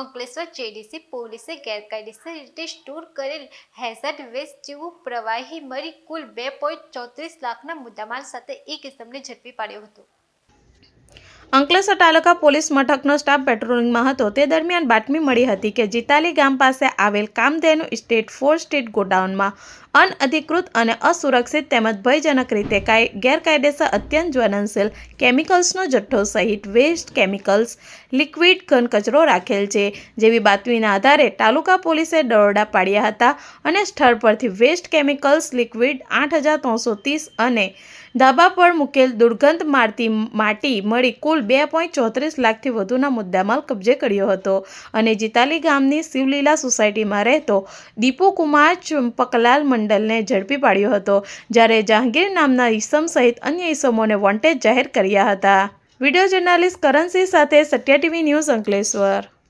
Ankleshwar JDC પોલીસે ગેરકાયદેસર રીતે સ્ટોર કરેલ હેઝર્ડ વેસ્ટ જેવું પ્રવાહી મળી કુલ બે પોઈન્ટ ચોત્રીસ લાખના મુદ્દામાલ સાથે એક ઇસમને ઝડપી પાડ્યો હતો. અંકલેશ્વર તાલુકા પોલીસ મથકનો સ્ટાફ પેટ્રોલિંગમાં હતો. તે દરમિયાન બાતમી મળી હતી કે જીતાલી ગામ પાસે આવેલ કામધેનુ સ્ટેટ ફોર સ્ટેટ ગોડાઉનમાં અનઅધિકૃત અને અસુરક્ષિત તેમજ ભયજનક રીતે કાય, ગેરકાયદેસર અત્યંત જ્વલનશીલ કેમિકલ્સનો જથ્થો સહિત વેસ્ટ કેમિકલ્સ લિક્વિડ ઘન કચરો રાખેલ છે. જેવી બાતમીના આધારે તાલુકા પોલીસે દરોડા પાડ્યા હતા અને સ્થળ પરથી વેસ્ટ કેમિકલ્સ લિક્વિડ આઠ હજાર ત્રણસો ત્રીસ અને ધાબા પર મૂકેલ દુર્ગંધ મારતી, માટી મળી કુલ બે પોઈન્ટ ચોત્રીસ લાખથી વધુના મુદ્દામાલ કબજે કર્યો હતો અને જીતાલી ગામની શિવલીલા સોસાયટીમાં રહેતો દીપુકુમાર ચંપકલાલ મંડલને ઝડપી પાડ્યો હતો, જ્યારે જહાંગીર નામના ઈસમ સહિત અન્ય ઈસમોને વોન્ટેડ જાહેર કર્યા હતા. વીડિયો જર્નાલિસ્ટ કરણસિંહ સાથે સત્યા ટીવી ન્યૂઝ અંકલેશ્વર.